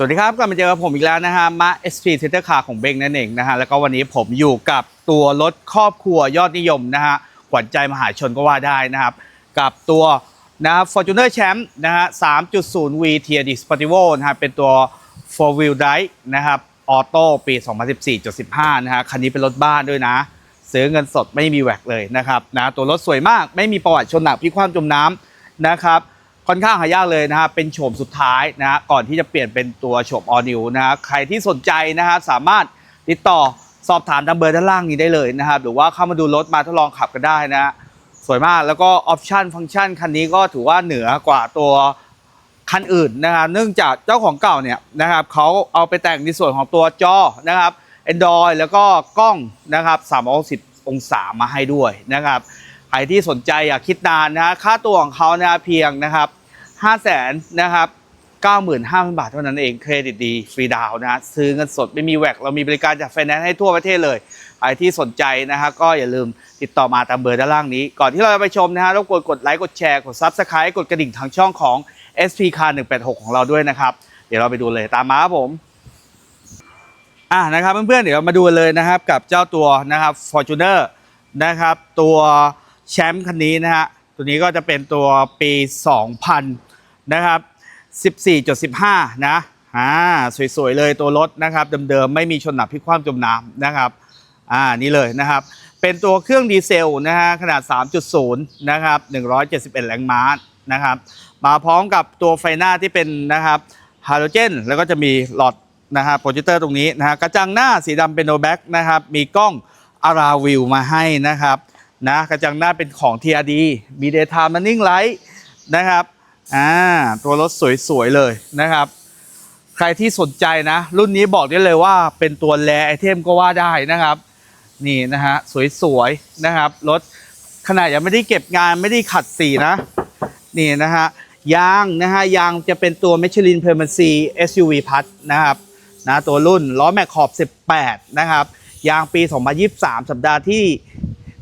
สวัสดีครับกลับมาเจอกับผมอีกแล้วนะฮะมา SP c e n t e r Car ของเบงนั่นเองนะฮะแล้วก็วันนี้ผมอยู่กับตัวรถครอบครัวยอดนิยมนะฮะขวัญใจมหาชนก็ว่าได้นะครับ กับตัวนะครับ Fortuner Champ นะฮะ 3.0V TRD Sportivo นะฮะเป็นตัว4 wheel drive นะครับออโต้ปี 2014.15 นะฮะคันนี้เป็นรถบ้านด้วยนะ ซื้อเงินสดไม่มีแหวกเลยนะครับนะตัวรถสวยมากไม่มีประวัติชนหนักพิกคว่ำจมน้ำนะครับ ค่อนข้างหายากเลยนะครับเป็นโฉมสุดท้ายนะฮะก่อนที่จะเปลี่ยนเป็นตัวโฉมออนิวนะฮะใครที่สนใจนะฮะสามารถติดต่อสอบถามทางเบอร์ด้านล่างนี้ได้เลยนะครับหรือว่าเข้ามาดูรถมาทดลองขับกันได้นะ สวยมากแล้วก็ออปชันฟังก์ชันคันนี้ก็ถือว่าเหนือกว่าตัวคันอื่นนะครับเนื่องจากเจ้าของเก่าเนี่ยนะครับเขาเอาไปแต่งในส่วนของตัวจอนะครับ Android แล้วก็กล้องนะครับ360องศามาให้ด้วยนะครับใครที่สนใจอยากคิดนานนะค่าตัวของเขานะเพียงนะครับ 5 0 0แสนนะครับ95,000 บาทเท่านั้นเองเครดิตดี ฟรีดาวนะซื้อเงินสดไม่มีแวกเรามีบริการจากไฟแนนซ์ให้ทั่วประเทศเลยใครที่สนใจนะฮะก็อย่าลืมติดต่อมาตามเบอร์ด้านล่างนี้ ก่อนที่เราจะไปชมนะฮะรบกวนกดไลค์ กดแชร์ กด Subscribe กดกระดิ่งทางช่องของ SP Car 186 ของเราด้วยนะครับ เดี๋ยวเราไปดูเลยตามมาครับผมอะนะครับเพื่อนๆเดี๋ยวมาดูเลยนะครับกับเจ้าตัวนะครับ Fortuner นะครับตัวแชมป์คันนี้นะฮะตัวนี้ก็จะเป็นตัวปี 2000 นะครับ 14.15 นะอ่าสวยๆเลยตัวรถนะครับเดิมๆไม่มีชนหนักพลิกคว่ำจมน้ำนะครับอ่านี่เลยนะครับ เป็นตัวเครื่องดีเซลนะฮะขนาด 3.0 นะครับ 171 แรงม้านะครับ มาพร้อมกับตัวไฟหน้าที่เป็นนะครับฮาโลเจนแล้วก็จะมีหลอดนะครับโปรเจคเตอร์ตรงนี้นะฮะกระจังหน้าสีดำเป็นโนแบ็กนะครับ มีกล้องอาราวิวมาให้นะครับนะกระจังหน้าเป็นของ TRD มี Daytime Running Light นะครับ อ่าตัวรถสวยๆเลยนะครับ ใครที่สนใจนะ รุ่นนี้บอกได้เลยว่าเป็นตัวแรไอเทมก็ว่าได้นะครับ นี่นะฮะสวยๆนะครับรถขนาดยังไม่ได้เก็บงานไม่ได้ขัดสีนะ นี่นะฮะยางนะฮะยางจะเป็นตัว Michelin Permanency SUV Plus นะครับนะตัวรุ่นล้อแม็กขอบ 18 นะครับ ยางปี 2023 สัปดาห์ที่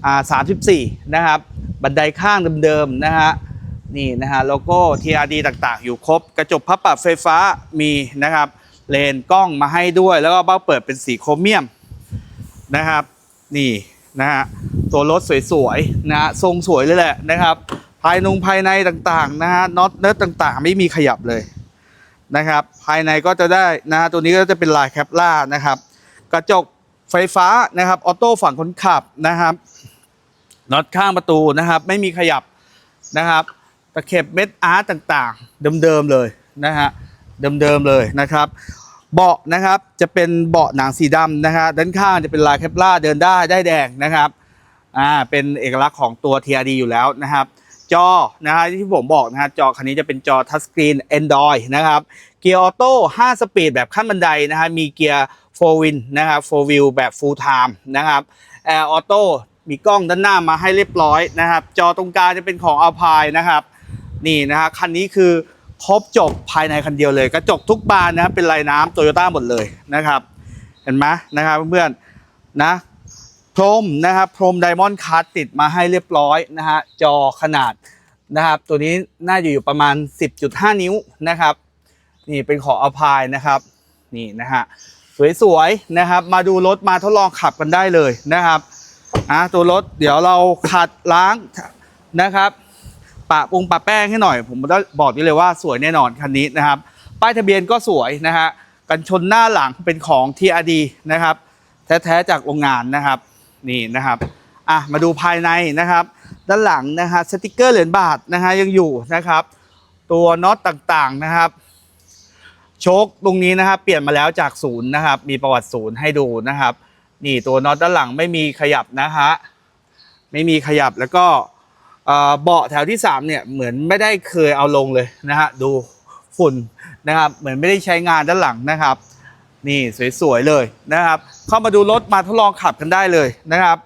อ่า34 นะครับ บันไดข้างเดิมๆนะฮะ นี่นะฮะโลโก้ TRD ต่างๆ อยู่ครบ กระจกพับปรับไฟฟ้ามีนะครับ เลนกล้องมาให้ด้วยแล้วก็เบ้าเปิดเป็นสีโครเมียมนะครับ นี่นะฮะตัวรถสวยๆนะฮะทรงสวยเลยแหละนะครับ ภายนงภายในต่างๆนะฮะน็อตเนิร์ดต่างๆ ไม่มีขยับเลยนะครับ ภายในก็จะได้นะฮะตัวนี้ก็จะเป็นลายแคปล่านะครับ กระจกไฟฟ้านะครับออโต้ฝั่งคนขับนะครับน็อตข้างประตูนะครับ ไม่มีขยับนะครับ ตะเข็บเม็ดอาร์ตต่างๆ เดิมๆเลยนะฮะเดิมๆเลยนะครับเบาะนะครับจะเป็นเบาะหนังสีดำนะฮะด้านข้างจะเป็นลายแคปล่าเดินได้ได้แดงนะครับอ่าเป็นเอกลักษณ์ของตัว TRD อยู่แล้วนะครับ จอนะฮะที่ผมบอกนะฮะจอคันนี้จะเป็นจอทัชสกรีน Android นะครับเกียร์ออโต้5สปีดแบบขั้นบันไดนะฮะมีเกียร์4วินนะครับ4วิวแบบ full time นะครับแอร์ออโต้มีกล้องด้านหน้ามาให้เรียบร้อยนะครับ จอตรงกลางจะเป็นของ Alpine นะครับ นี่นะฮะคันนี้คือครบจบภายในคันเดียวเลย กระจกทุกบานนะเป็นลายน้ำโตโยต้าหมดเลยนะครับ เห็นไหมนะครับเพื่อนๆนะพรมนะครับพรมไดมอนด์คัตติดมาให้เรียบร้อยนะฮะจอขนาดนะครับตัวนี้น่าจะอยู่ประมาณ 10.5 นิ้วนะครับ นี่เป็นของอพายนะครับนี่นะฮะสวยๆนะครับ มาดูรถมาทดลองขับกันได้เลยนะครับอะตัวรถเดี๋ยวเราขัดล้างนะครับ ปะปรุงปะแป้งให้หน่อย ผมได้บอกได้เลยว่าสวยแน่นอนคันนี้นะครับป้ายทะเบียนก็สวยนะฮะกันชนหน้าหลังเป็นของ TRD นะครับแท้ๆจากโรงงานนะครับนี่นะครับอะมาดูภายในนะครับ ด้านหลังนะฮะสติกเกอร์เหรียญบาทนะฮะยังอยู่นะครับ ตัวน็อตต่างๆนะครับโชคตรงนี้นะครับ เปลี่ยนมาแล้วจากศูนย์นะครับ มีประวัติศูนย์ให้ดูนะครับ นี่ตัวน็อตด้านหลังไม่มีขยับนะฮะไม่มีขยับแล้วก็ เบาะแถวที่3เนี่ยเหมือนไม่ได้เคยเอาลงเลยนะฮะดูฝุ่นนะครับเหมือนไม่ได้ใช้งานด้านหลังนะครับ นี่สวยๆเลยนะครับ เข้ามาดูรถมาทดลองขับกันได้เลยนะครับ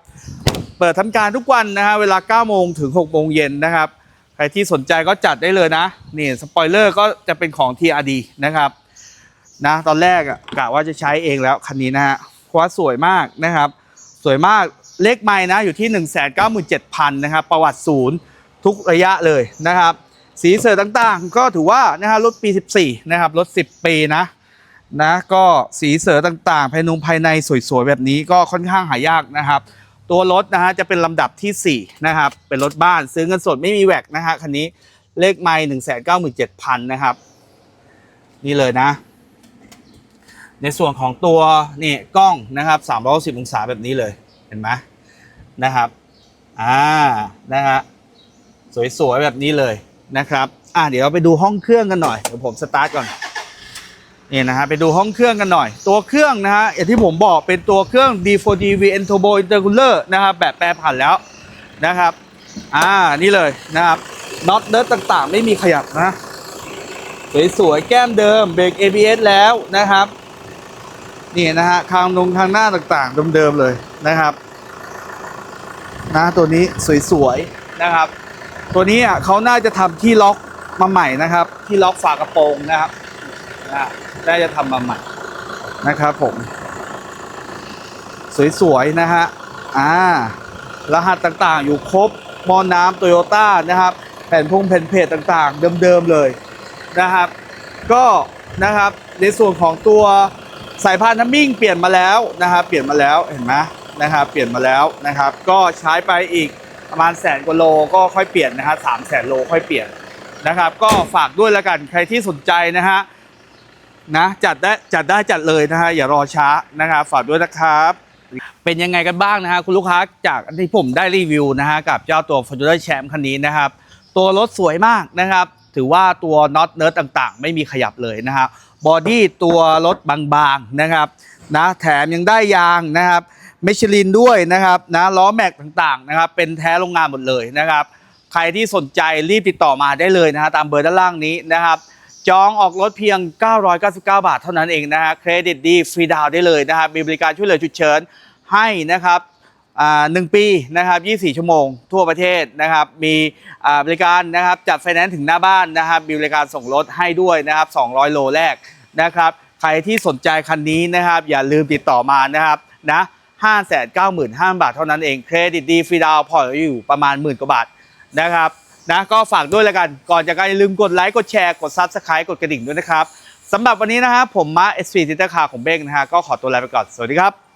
เปิดทำการทุกวันนะฮะเวลา9โมงถึง6โมงเย็นนะครับใครที่สนใจก็จัดได้เลยนะนี่สปอยเลอร์ก็จะเป็นของ TRD นะครับนะตอนแรกกะว่าจะใช้เองแล้วคันนี้นะฮะเพราะว่าสวยมากนะครับ สวยมาก เลขไม้นะอยู่ที่ 1 9 7 0 0 0นะครับประวัติศูนย์ทุกระยะเลยนะครับ สีเสือต่างๆ ก็ถือว่านะฮะรถปี 14 นะครับรถ 10 ปีนะนะก็สีเสือต่างๆ ภายนงภายในสวยๆ แบบนี้ก็ค่อนข้างหายากนะครับ ตัวรถนะฮะจะเป็นลำดับทีสี่ 4 นะครับ เป็นรถบ้านซื้อเงินสดไม่มีแวกนะฮะคันนี้เลขไม่หนึ่งแสนเก้าหมื่นเจ็ดพันนะครับ นี่เลยนะ ในส่วนของตัวนี่กล้องนะครับสามร้อยสิบองศาแบบนี้เลย เห็นไหมนะครับอ่านะฮะสวยๆแบบนี้เลยนะครับอะเดี๋ยวเราไปดูห้องเครื่องกันหน่อยเดี๋ยวผมสตาร์ทก่อนนี่นะฮะไปดูห้องเครื่องกันหน่อย ตัวเครื่องนะฮะอย่างที่ผมบอกเป็นตัวเครื่อง D4D VN Turbo Intercooler นะครับแบบแปรผันแล้วนะครับอ่านี่เลยนะครับน็อตเดิร์ต่างๆ ไม่มีขยับนะสวยๆแก้มเดิมเบรก ABS แล้วนะครับ นี่นะฮะคางลงทางหน้าต่างๆเดิมๆเลยนะครับนะตัวนี้สวยๆนะครับ ตัวนี้อะเขาน่าจะทำที่ล็อกมาใหม่นะครับ ที่ล็อกฝากระโปรงนะครับนะน่าจะทำมาใหม่นะครับผม สวยๆนะฮะอ่ารหัสต่างๆอยู่ครบมอน้ำโตโยต้านะครับ แผ่นพงแผ่นเพจต่างๆ เดิมๆเลยนะครับ ก็นะครับในส่วนของตัว สายพานน้ำมิ่งเปลี่ยนมาแล้วนะครับเปลี่ยนมาแล้วเห็นไหมนะครับเปลี่ยนมาแล้วนะครับ ก็ใช้ไปอีกประมาณแสนกว่าโลก็ค่อยเปลี่ยนนะฮะสามแสนโลค่อยเปลี่ยนนะครับ ก็ฝากด้วยแล้วกันใครที่สนใจนะฮะนะจัดได้จัดได้จัดเลยนะฮะอย่ารอช้านะครับฝากด้วยนะครับเป็นยังไงกันบ้างนะฮะคุณลูกค้าจากที่ผมได้รีวิวนะฮะกับเจ้าตัว Fortuner Champ คันนี้นะครับ ตัวรถสวยมากนะครับ ถือว่าตัวน็อตเนิร์ดต่างๆ ไม่มีขยับเลยนะครั บอดี้ตัวรถบางๆนะครับนะแถมยังได้ยางนะครับเมชลินด้วยนะครับนะล้อแม็กต่างๆนะครับเป็นแท้โรงงานหมดเลยนะครับ ใครที่สนใจรีบติดต่อมาได้เลยนะฮะตามเบอร์ด้านล่างนี้นะครับ จองออกรถเพียง 999 บาทเท่านั้นเองนะฮะเครดิตดีฟรีดาวน์ได้เลยนะครับมีบริการช่วยเหลือฉุกเฉินให้นะครับ หนึ่งปีนะครับ24 ชั่วโมงทั่วประเทศนะครับ มีบริการนะครับจัดไฟแนนซ์ถึงหน้าบ้านนะครับมีบริการส่งรถให้ด้วยนะครับ 200 โลแรกนะครับใครที่สนใจคันนี้นะครับ อย่าลืมติดต่อมานะครับนะ595,000บาทเท่านั้นเองเครดิตดีฟรีดาวน์ผ่อนอยู่ประมาณหมื่นกว่าบาทนะครับนะก็ฝากด้วยแล้วกันก่อนจากการอย่าลืมกดไลค์กดแชร์กด Subscribe กดกระดิ่งด้วยนะครับสำหรับวันนี้นะครับผมมา S3 ติเตอร์คาของเบ้งนะฮะก็ขอตัวลาไปก่อน สวัสดีครับ